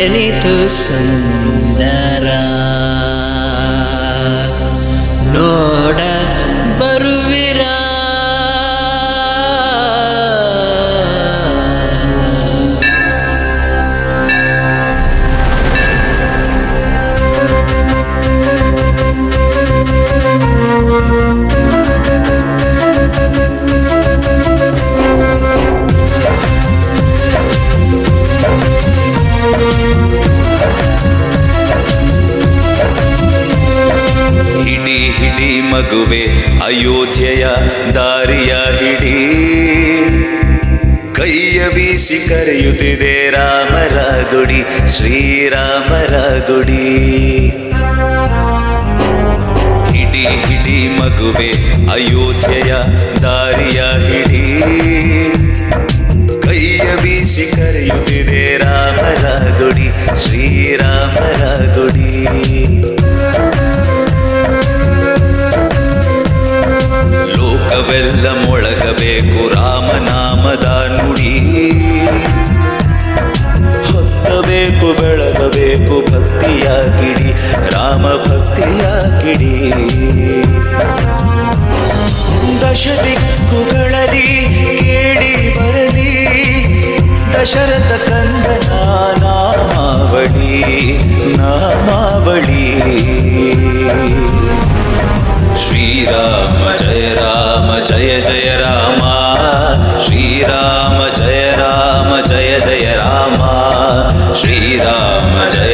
ಬೆರೆತು ಸುಂದರ? ನೋಡ ಮಗುವೆ ಅಯೋಧ್ಯೆಯ ದಾರಿಯ ಹಿಡಿ. ಕೈಯ ಬೀಸಿ ಕರೆಯುತ್ತಿದೆ ರಾಮರ ಗುಡಿ ಶ್ರೀರಾಮರ ಗುಡಿ ಹಿಡಿ ಹಿಡಿ ಮಗುವೆ ಅಯೋಧ್ಯೆಯ ದಾರಿಯ ಹಿಡಿ. ಕೈಯ ಬೀಸಿ ಕರೆಯುತ್ತಿದೆ ರಾಮರ ಗುಡಿ ಶ್ರೀರಾಮರ ಗುಡಿ ರಾಮನಾಮದ ನುಡಿ. ಹೊತ್ತಬೇಕು, ಬೆಳಗಬೇಕು ಭಕ್ತಿಯ ಕಿಡಿ ರಾಮ ಭಕ್ತಿಯ ಕಿಡಿ ದಶ ದಿಕ್ಕುಗಳಲ್ಲಿ ಕೇಳಿ ಬರಲಿ, ದಶರಥ ಕಂದನ ನಾಮಾವಳಿ ನಾಮಾವಳಿ. ಶ್ರೀರಾಮ ಜಯ ರಾಮ, ಜಯ ಜಯ ರಾಮ. ಶ್ರೀರಾಮ ಜಯ ರಾಮ ಜಯ ಜಯ ರಾಮ ಶ್ರೀರಾಮ ಜಯ